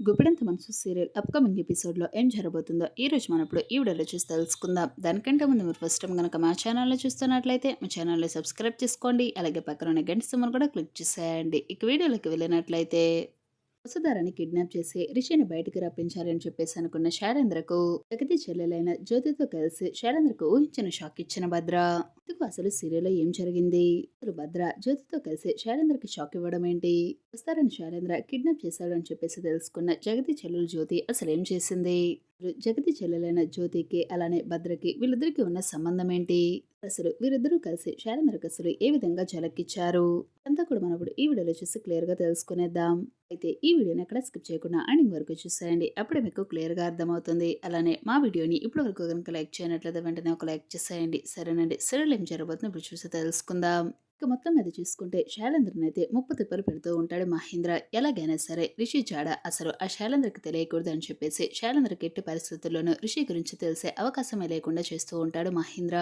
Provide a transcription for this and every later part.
గుప్పిడంత మనసు serial upcoming ఎపిసోడ్లో ఏం జరగబోతుందో ఈ రోజు మనం ఇప్పుడు ఈ వీడియోలో చూసి తెలుసుకుందాం. దానికంటే ముందు మీరు ఫస్ట్ టైం కనుక మా ఛానల్లో చూస్తున్నట్లయితే మా ఛానల్లో సబ్స్క్రైబ్ చేసుకోండి. అలాగే పక్కన ఉన్న గంట సింబల్ కూడా క్లిక్ చేసేయండి. ఇక వీడియోలోకి వెళ్ళినట్లయితే వసుధారాన్ని కిడ్నాప్ చేసి రిషిని బయటికి రప్పించాలని చెప్పేసి అనుకున్న శారేంద్రకు జగతి చెల్లెలైన జ్యోతితో కలిసి శారేంద్రకు ఊహించిన షాక్ ఇచ్చిన భద్ర. ఇందుకు అసలు సీరియల్లో ఏం జరిగింది? అసలు భద్ర జ్యోతితో కలిసి శారేంద్రకి షాక్ ఇవ్వడం ఏంటి? వస్తారని శారేంద్ర కిడ్నాప్ చేశాడు అని చెప్పేసి తెలుసుకున్న జగతి చెల్లెలు జ్యోతి అసలు ఏం చేసింది? జగతి చెల్లెలైన జ్యోతికి అలానే భద్రకి వీళ్ళిద్దరికి ఉన్న సంబంధం ఏంటి? అసలు వీరిద్దరూ కలిసి శారేంద్రకు అసలు ఏ విధంగా జలక్కిచ్చారు? అంతా కూడా మనం ఇప్పుడు ఈ వీడియోలో చూసి క్లియర్గా తెలుసుకునేద్దాం. అయితే ఈ వీడియోని ఎక్కడ స్కిప్ చేయకుండా ఎండింగ్ వరకు చూసేయండి. అప్పుడే మీకు క్లియర్గా అర్థమవుతుంది. అలానే మా వీడియోని ఇప్పుడు వరకు కనుక లైక్ చేయనట్లయితే వెంటనే ఒక లైక్ చేసేయండి. సరేనండి. సరే ఏం జరగబోతుంది ఇప్పుడు చూసి తెలుసుకుందాం. ఇక మొత్తం మీద చూసుకుంటే శైలేంద్రని అయితే ముప్పు తిప్పలు పెడుతూ ఉంటాడు మహేంద్ర. ఎలాగైనా సరే రిషి జాడ అసలు ఆ శైలేంద్రకి తెలియకూడదు అని చెప్పేసి శైలేంద్రకి ఎట్టి పరిస్థితుల్లోనూ రిషి గురించి తెలిసే అవకాశమే లేకుండా చేస్తూ ఉంటాడు మహేంద్ర.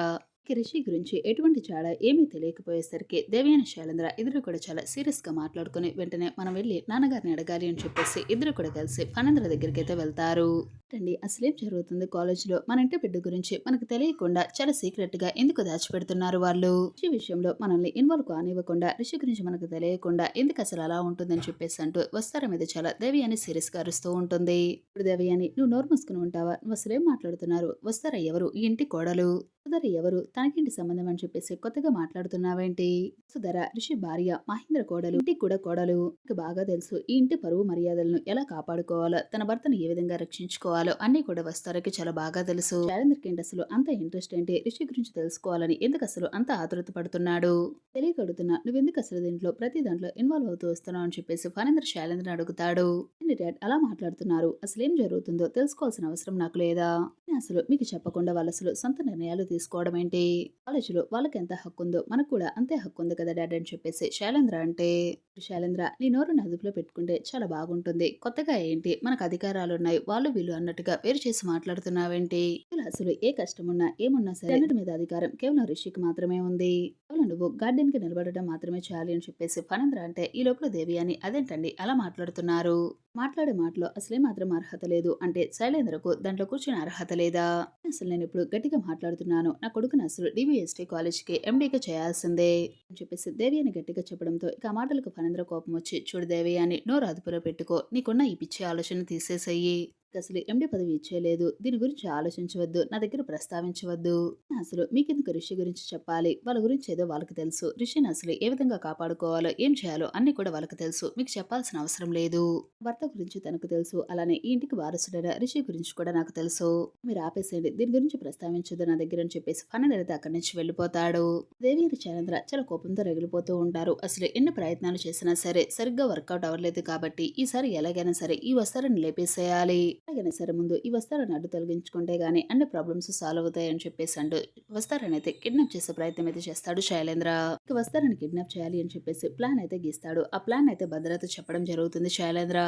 ఇక రిషి గురించి ఎటువంటి చాడ ఏమీ తెలియకపోయేసరికి దేవయాని శైలేంద్ర ఇద్దరు కూడా చాలా సీరియస్గా మాట్లాడుకుని వెంటనే మనం వెళ్ళి నాన్నగారిని అడగాలి అని చెప్పేసి ఇద్దరు కూడా కలిసి ఫణేంద్ర దగ్గరికి అయితే వెళ్తారు. అండి అసలేం జరుగుతుంది కాలేజీలో? మన ఇంటి బిడ్డ గురించి మనకు తెలియకుండా చాలా సీక్రెట్గా ఎందుకు దాచిపెడుతున్నారు వాళ్ళు? ఈ విషయంలో మనల్ని ఇన్వాల్వ్ కానివ్వకుండా రిషి గురించి మనకు తెలియకుండా ఎందుకు అసలు అలా ఉంటుందని చెప్పేసి అంటూ వస్తారం మీద చాలా దేవి అని సీరియస్గా అరుస్తూ ఉంటుంది. ఇప్పుడు దేవి అని నువ్వు నోరు మూసుకుని ఉంటావా? నువ్వు అసలేం మాట్లాడుతున్నారు? వస్తారా ఎవరు? ఈ ఇంటి కోడలు? సుధర ఎవరు? తనకింటి సంబంధం అని చెప్పేసి కొత్తగా మాట్లాడుతున్నావేంటి? సుధర రిషి భార్య మహేంద్ర కోడలు ఇంటికి కూడా కోడలు. బాగా తెలుసు ఈ ఇంటి పరువు మర్యాదలను ఎలా కాపాడుకోవాలో తన భర్తను ఏ విధంగా రక్షించుకోవాలో అన్ని కూడా వస్తారకి చాలా బాగా తెలుసు. శారందర్కి ఏంటి అసలు అంత ఇంట్రెస్ట్ ఏంటి? రిషి గురించి తెలుసుకోవాలని ఎందుకు అసలు అంత ఆతృత పడుతున్నాడు? తెలియకడుతున్నా నువ్వెందుకు అసలు దీంట్లో ప్రతి దాంట్లో ఇన్వాల్వ్ అవుతూ వస్తున్నావు? అని చెప్పేసి ఫణేంద్ర శైలేంద్ర అడుగుతాడు. డాడ్ అలా మాట్లాడుతున్నారు. అసలు ఏం జరుగుతుందో తెలుసుకోవాల్సిన అవసరం నాకు లేదా? అసలు మీకు చెప్పకుండా వాళ్ళు అసలు సొంత నిర్ణయాలు తీసుకోవడం ఏంటి? కాలేజీలో వాళ్ళకి ఎంత హక్కు ఉందో మనకు కూడా అంతే హక్కు ఉంది కదా డాడ్ అని చెప్పేసి శైలేంద్ర అంటే శైలేంద్ర నీ నోరు అదుపులో పెట్టుకుంటే చాలా బాగుంటుంది. కొత్తగా ఏంటి? మనకు అధికారాలు ఉన్నాయి వాళ్ళు వీళ్ళు అన్నట్టుగా వేరు చేసి మాట్లాడుతున్నావేంటి? అసలు ఏ కష్టం ఉన్నా ఏమున్నా సరే అన్నిటి మీద అధికారం కేవలం రిషికి మాత్రమే ఉంది. కేవలం నువ్వు గార్డెన్కి నిలబడడం మాత్రమే చాలి అని చెప్పేసి ఫణేంద్ర అంటే ఈ లోపల దేవి అని అదేంటండి? అలా మాట్లాడుతున్నారు. మాట్లాడే మాటలో అసలే మాత్రం అర్హత లేదు. అంటే శైలేంద్రకు దాంట్లో కూర్చుని అర్హత లేదా? అసలు నేను ఇప్పుడు గట్టిగా మాట్లాడుతున్నాను. నా కొడుకుని అసలు డివిఎస్టీ కాలేజ్కి ఎండీగా చేయాల్సిందే అని చెప్పేసి దేవి అని గట్టిగా చెప్పడంతో ఇక ఆ మాటలకు ఫణేంద్ర కోపం వచ్చి చూడు దేవయ్య అని నోరు అదుపులో పెట్టుకో. నీకున్న ఈ పిచ్చి ఆలోచన తీసేసయ్యి అసలు ఎండి పదవి ఇచ్చేయలేదు. దీని గురించి ఆలోచించవద్దు. నా దగ్గర ప్రస్తావించవద్దు. అసలు మీకెందుకు రిషి గురించి చెప్పాలి? వాళ్ళ గురించి ఏదో వాళ్ళకి తెలుసు. రిషిని అసలు ఏ విధంగా కాపాడుకోవాలో ఏం చేయాలో అన్ని కూడా వాళ్ళకి తెలుసు. మీకు చెప్పాల్సిన అవసరం లేదు. భర్త గురించి తనకు తెలుసు. అలానే ఈ ఇంటికి వారసుడైన రిషి గురించి కూడా నాకు తెలుసు. మీరు ఆపేసేయండి. దీని గురించి ప్రస్తావించదు నా దగ్గర అని చెప్పేసి ఫన్ అయితే అక్కడి నుంచి వెళ్ళిపోతాడు. దేవి చంద్ర చాలా కోపంతో రగిలిపోతూ ఉంటారు. అసలు ఎన్ని ప్రయత్నాలు చేసినా సరే సరిగ్గా వర్కౌట్ అవ్వలేదు కాబట్టి ఈసారి ఎలాగైనా సరే ఈ వస్త్రాన్ని లేపేసేయాలి. అలాగైనా సరే ముందు ఈ వస్త్రాన్ని అడ్డు తొలగించుకుంటే గానీ అన్ని ప్రాబ్లమ్స్ సాల్వ్ అవుతాయని చెప్పేసి అంటూ వస్తారని అయితే కిడ్నాప్ చేసే ప్రయత్నం అయితే చేస్తాడు శైలేంద్ర. ఇక వస్తారని కిడ్నాప్ చేయాలి అని చెప్పేసి ప్లాన్ అయితే గీస్తాడు. ఆ ప్లాన్ అయితే భద్రత చెప్పడం జరుగుతుంది శైలేంద్ర.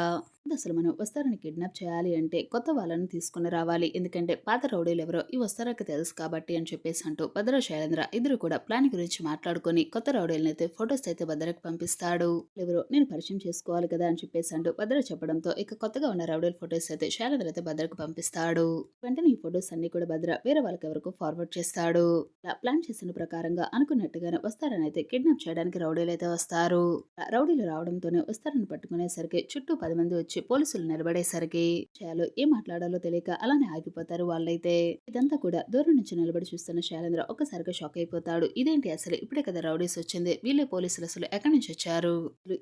అసలు మనం వస్తారని కిడ్నాప్ చేయాలి అంటే కొత్త వాళ్ళని తీసుకుని రావాలి. ఎందుకంటే పాత రౌడీలు ఎవరో ఈ వస్తారకి తెలుసు కాబట్టి అని చెప్పేసి అంటూ భద్ర శైలేంద్ర ఇద్దరు కూడా ప్లాన్ గురించి మాట్లాడుకొని కొత్త రౌడీలను అయితే ఫొటోస్ అయితే భద్రకు పంపిస్తాడు. ఎవరో నేను పరిచయం చేసుకోవాలి కదా అని చెప్పేసి అంటూ భద్ర చెప్పడంతో ఇక కొత్తగా ఉన్న రౌడీల ఫొటోస్ అయితే శైలేంద్ర అయితే భద్రకు పంపిస్తాడు. వెంటనే ఈ ఫొటోస్ అన్ని కూడా భద్ర వేరే వాళ్ళకి ఎవరికి ఫార్వర్డ్ చేస్తాడు. ప్లాన్ చేసిన ప్రకారంగా అనుకున్నట్టుగానే వస్తారని అయితే కిడ్నాప్ చేయడానికి రౌడీలు అయితే వస్తారు. రౌడీలు రావడంతోనే వస్తారని పట్టుకునేసరికి చుట్టూ పది మంది వచ్చి పోలీసులు నిలబడేసరికి చేయాలో ఏం మాట్లాడాలో తెలియక అలానే ఆగిపోతారు వాళ్ళైతే. ఇదంతా కూడా దూరం నుంచి నిలబడి చూస్తున్న శైలేంద్ర ఒక్కసారిగా షాక్ అయిపోతాడు. ఇదేంటి అసలు ఇప్పుడే కదా రౌడీస్ వచ్చింది. వీళ్ళే పోలీసులు అసలు ఎక్కడి నుంచి వచ్చారు?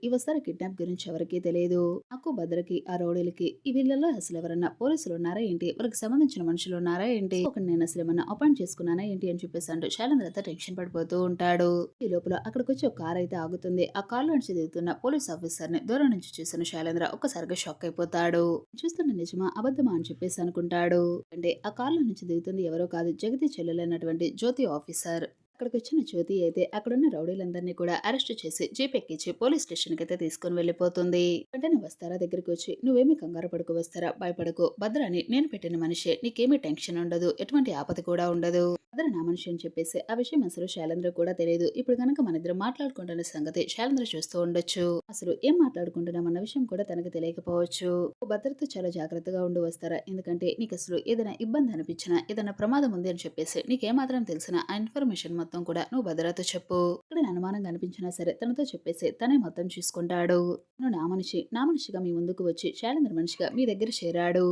ఈ వస్తారు కిడ్నాప్ గురించి ఎవరికీ తెలియదు. అక్కు భద్రకి ఆ రౌడీలకి ఈ వీళ్ళలో అసలు ఎవరన్నా పోలీసులు ఉన్నారా ఏంటి? వాళ్ళకి సంబంధించిన మనుషులు ఉన్నారా ఏంటి? ఒక నేను అసలు ఏమన్నా అపాయింట్ చేసుకున్నానా ఏంటి అని చెప్పేసి అంటూ శైలేంద్ర అయితే టెన్షన్ పడిపోతూ ఉంటాడు. ఈ లోపల అక్కడికి వచ్చి ఒక కార్ అయితే ఆగుతుంది. ఆ కార్ నుంచి దిగుతున్న పోలీస్ ఆఫీసర్ని దూరం నుంచి చూసిన శైలేంద్ర ఒక్కసారిగా షాక్ అయిపోతాడు. చూస్తున్న నిజమా? అబద్ధమా? అని చెప్పేసి అనుకుంటాడు. అంటే ఆ కార్లో నుంచి దిగుతుంది ఎవరో కాదు జగతి చెల్లెలైనటువంటి జ్యోతి ఆఫీసర్. అక్కడికి వచ్చిన జ్యోతి అయితే అక్కడున్న రౌడీలందరినీ కూడా అరెస్ట్ చేసి జీప్ ఎక్కించి పోలీస్ స్టేషన్కి అయితే తీసుకుని వెళ్ళిపోతుంది. వెంటనే వస్తారా దగ్గరికి వచ్చి నువ్వేమి కంగారు పడుకు వస్తారా? భయపడకు. భద్రాని నేను పెట్టిన మనిషి. నీకేమీ టెన్షన్ ఉండదు. ఎటువంటి ఆపద కూడా ఉండదు. అతను నా మనిషి అని చెప్పేసి ఆ విషయం అసలు శైలేంద్ర కూడా తెలియదు. ఇప్పుడు కనుక మన ఇద్దరు మాట్లాడుకుంటున్న సంగతి శైలేంద్ర చూస్తూ ఉండొచ్చు. అసలు ఏం మాట్లాడుకుంటున్నాం అన్న విషయం కూడా తనకు తెలియకపోవచ్చు. భద్రత చాలా జాగ్రత్తగా ఉండి వస్తారా? ఎందుకంటే నీకు అసలు ఏదైనా ఇబ్బంది అనిపించినా ఏదైనా ప్రమాదం ఉంది అని చెప్పేసి నీకేమాత్రం తెలిసిన ఆ ఇన్ఫర్మేషన్ మొత్తం కూడా నువ్వు భద్రత చెప్పు. ఇక్కడ అనుమానంగా అనిపించినా సరే తనతో చెప్పేసి తనే మొత్తం చూసుకుంటాడు. నువ్వు నా మనిషి నా మనిషిగా మీ ముందుకు వచ్చి శైలేంద్ర మనిషిగా మీ దగ్గర చేరాడు.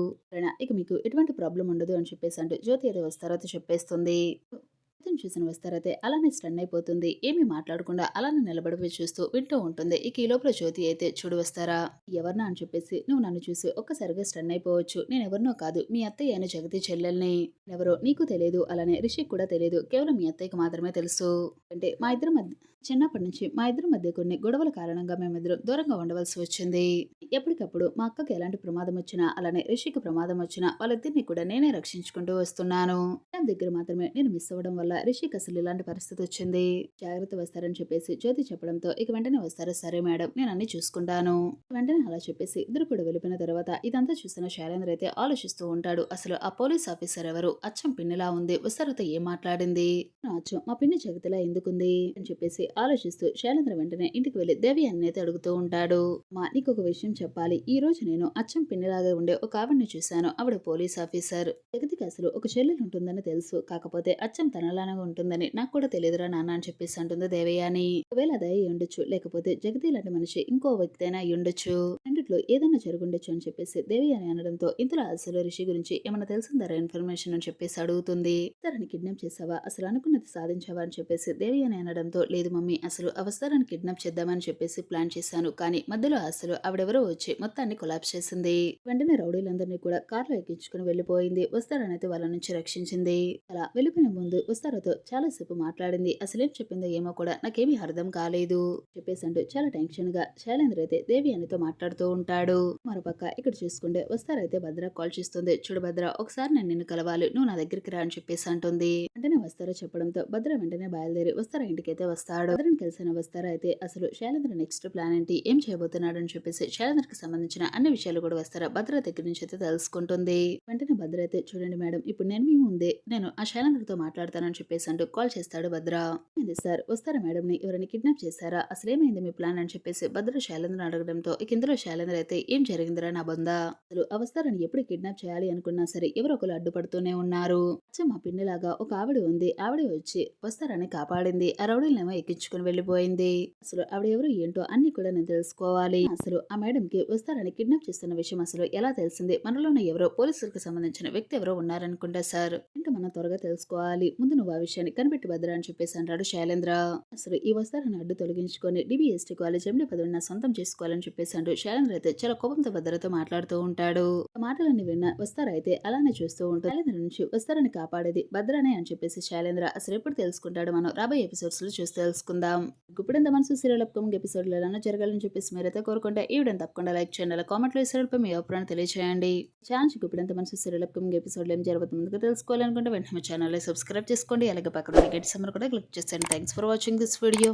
ఇక మీకు ఎటువంటి ప్రాబ్లం ఉండదు అని చెప్పేసి అంటూ జ్యోతి ఏదో వస్తారో చెప్పేస్తుంది. చెప్పేస్తుంది అతను చూసిన వస్తారైతే అలానే స్టన్ అయిపోతుంది. ఏమీ మాట్లాడకుండా అలానే నిలబడిపోయి చూస్తూ వింటూ ఉంటుంది. ఇక ఈ లోపల జ్యోతి అయితే చూడు వస్తారా? ఎవరినా అని చెప్పేసి నువ్వు నన్ను చూసి ఒక్కసారిగా స్టన్ అయిపోవచ్చు. నేను ఎవరినో కాదు మీ అత్తయ్య అయిన జగతి చెల్లెల్ని. ఎవరో నీకు తెలియదు అలానే రిషిక్ కూడా తెలియదు. కేవలం మీ అత్తయ్యకి మాత్రమే తెలుసు. అంటే మా ఇద్దరి మధ్య చిన్నప్పటి నుంచి మా ఇద్దరి మధ్య కొన్ని గొడవల కారణంగా మేమిద్దరం దూరంగా ఉండవలసి వచ్చింది. ఎప్పటికప్పుడు మా అక్కకి ఎలాంటి ప్రమాదం వచ్చినా అలానే రిషికి ప్రమాదం వచ్చినా వాళ్ళిద్దరిని కూడా నేనే రక్షించుకుంటూ వస్తున్నాను. నా దగ్గర మాత్రమే నేను మిస్ అవ్వడం వల్ల రిషికి అసలు ఇలాంటి పరిస్థితి వచ్చింది. జాగ్రత్త వస్తారని చెప్పేసి జ్యోతి చెప్పడంతో ఇక వెంటనే వస్తారా? సరే మేడం నేను అన్ని చూసుకుంటాను. వెంటనే అలా చెప్పేసి ఇద్దరు కూడా వెళ్ళిపోయిన తర్వాత ఇదంతా చూసిన శైలేంద్ర అయితే ఆలోచిస్తూ ఉంటాడు. అసలు ఆ పోలీస్ ఆఫీసర్ ఎవరు? అచ్చం పిన్నిలా ఉంది. వస్తారతో ఏం మాట్లాడింది? నా అచ్చం మా పిన్ని జగతిలా ఎందుకుంది? అని చెప్పేసి ఆలోచిస్తూ శైలేంద్ర వెంటనే ఇంటికి వెళ్ళి దేవి అన్నైతే అయితే అడుగుతూ ఉంటాడు. మా నీకు ఒక విషయం చెప్పాలి. ఈ రోజు నేను అచ్చం పిన్నిలాగా ఉండే ఒక ఆవిడని చూశాను. ఆవిడ పోలీస్ ఆఫీసర్. జగతికి అసలు ఒక చెల్లెలు ఉంటుందని తెలుసు. కాకపోతే అచ్చం తనలా తనలానే ఉంటుందని. నాకు కూడా తెలియదురా నాన్న అని చెప్పేసి అంటుంది దేవయాని ఒకవేళ అదే ఉండొచ్చు లేకపోతే జగతి లాంటి మనిషి ఇంకో వ్యక్తి అయినా ఉండొచ్చు. రెండిట్లో ఏదైనా జరుగుండొచ్చు అని చెప్పేసి దేవయాని అనడంతో ఇంతలో అసలు రిషి గురించి ఏమైనా తెలిసిందరా ఇన్ఫర్మేషన్ అని చెప్పేసి అడుగుతుంది. తనని కిడ్నాప్ చేసావా అసలు అనుకున్నది సాధించావా? అని చెప్పేసి దేవయాని అనడంతో లేదు మమ్మీ అసలు అవసరాన్ని కిడ్నాప్ చేద్దామని చెప్పేసి ప్లాన్ చేశాను. కానీ మధ్యలో అసలు ఆవిడెవరో వచ్చి మొత్తాన్ని కొలాప్స్ చేసింది. వెంటనే రౌడీలందరినీ కూడా కార్లో ఎక్కించుకుని వెళ్ళిపోయింది వస్తారనైతే వాళ్ళ నుంచి రక్షించింది. అలా వెళ్ళిపోయిన ముందు వస్తారతో చాలా సేపు మాట్లాడింది. అసలేం చెప్పిందో ఏమో కూడా నాకేమీ అర్థం కాలేదు. చెప్పేసి అంటూ చాలా టెన్షన్గా. శైలేంద్ర అయితే దేవి అనితో మాట్లాడుతూ ఉంటాడు. మరోపక్క ఇక్కడ చూసుకుంటే వస్తారైతే భద్ర కాల్ చేస్తుంది. చూడు భద్ర ఒకసారి నేను నిన్ను కలవాలి. నువ్వు నా దగ్గరికి రా అని చెప్పేసి అంటుంది. వెంటనే వస్తారో చెప్పడంతో భద్ర వెంటనే బయలుదేరి వస్తారా ఇంటికైతే వస్తాడు. భద్రని కలిసిన వస్తారా అయితే అసలు శైలేంద్ర నెక్స్ట్ ప్లాన్ ఏంటి? ఏం చేయబోతున్నాడు అని చెప్పేసి శైలేంద్రకి సంబంధించిన అన్ని విషయాలు కూడా వస్తారా భద్ర దగ్గర నుంచి అయితే తెలుసుకుంటుంది. వెంటనే భద్ర అయితే చూడండి మేడం ఇప్పుడు నేను మీ ముందే నేను ఆ శైలేంద్రతో మాట్లాడతానని చెప్పేసి అంటూ కాల్ చేస్తాడు భద్ర. ఏంది సార్? వస్తారా మేడంని? ఎవరైనా కిడ్నాప్ చేశారా? అసలేమైంది మీ ప్లాన్ అని చెప్పేసి భద్ర శైలేంద్ర అడగడంతో ఇక ఇందులో శైలేంద్ర అయితే ఏం జరిగిందిరా నా బందా? అసలు ఆ ఎప్పుడు కిడ్నాప్ చేయాలి అనుకున్నా సరే ఎవరో ఒకరు అడ్డుపడుతూనే ఉన్నారు. అచ్చా మా పిన్నిలాగా ఒక ఆవిడ ఉంది. ఆవిడ వచ్చి వస్తారని కాపాడింది. ఆ రౌడీలనేమో ఎక్కించుకుని వెళ్ళిపోయింది. అసలు ఆవిడ ఎవరు ఏంటో అన్ని కూడా నేను తెలుసుకోవాలి. అసలు ఆ మేడం కి వస్తారని కిడ్నాప్ చేస్తున్న విషయం అసలు ఎలా తెలిసింది? మనలోనే ఎవరో పోలీసులకు సంబంధించిన వ్యక్తి ఎవరో ఉన్నారనుకుంటా సార్. ఇంకా మనం త్వరగా తెలుసుకోవాలి. ముందు నువ్వు ఆ విషయాన్ని కనిపెట్టి భద్ర అని చెప్పేసి అంటాడు శైలేంద్ర. అసలు ఈ వస్తారని అడ్డు తొలగించుకొని డిబిఎస్టీ కాలేజ్ ఎండి పదవినా సొంతం చేసుకోవాలని చెప్పేసి అంటూ శైలేంద్ర అయితే చాలా కోపంతో భద్రతో మాట్లాడుతూ ఉంటాడు. ఆ మాటలన్నీ విన్న వస్తారైతే అలానే చూస్తూ ఉంటాడు. శైలేంద్ర నుంచి వస్తారని కాపాడేది భద్రనే అని చెప్పేసి శైలేంద్ర. అసలు ఎప్పుడు తెలుసుకుంటాడు మనం? రాబోయే ఎపిసోడ్స్లో చూసి తెలుసుకుందాం. గుప్పిడంత మనసు సీరియల్ అప్కమింగ్ ఎపిసోడ్లు ఎలా జరగాలని చెప్పేసి మీరైతే కోరుకుంటే ఈ వీడియోని తప్పకుండా లైక్ చేయండి. అలా కామెంట్లో ఈ సీరియల్ పై మీ అభిప్రాయం తెలియజేయండి ఛాన్స్ గుప్పిడంత మనసు సీరియల్ అప్కమింగ్ ఎపిసోడ్లు ఏం జరుగుతుంది తెలుసుకోవాలనుకుంటే వెంటనే ఛానల్ సబ్స్క్రైబ్ చేసుకోండి. అలాగే పక్కన గెట్ సమ్మర్ కూడా క్లిక్ చేసేయండి. Thanks for watching this video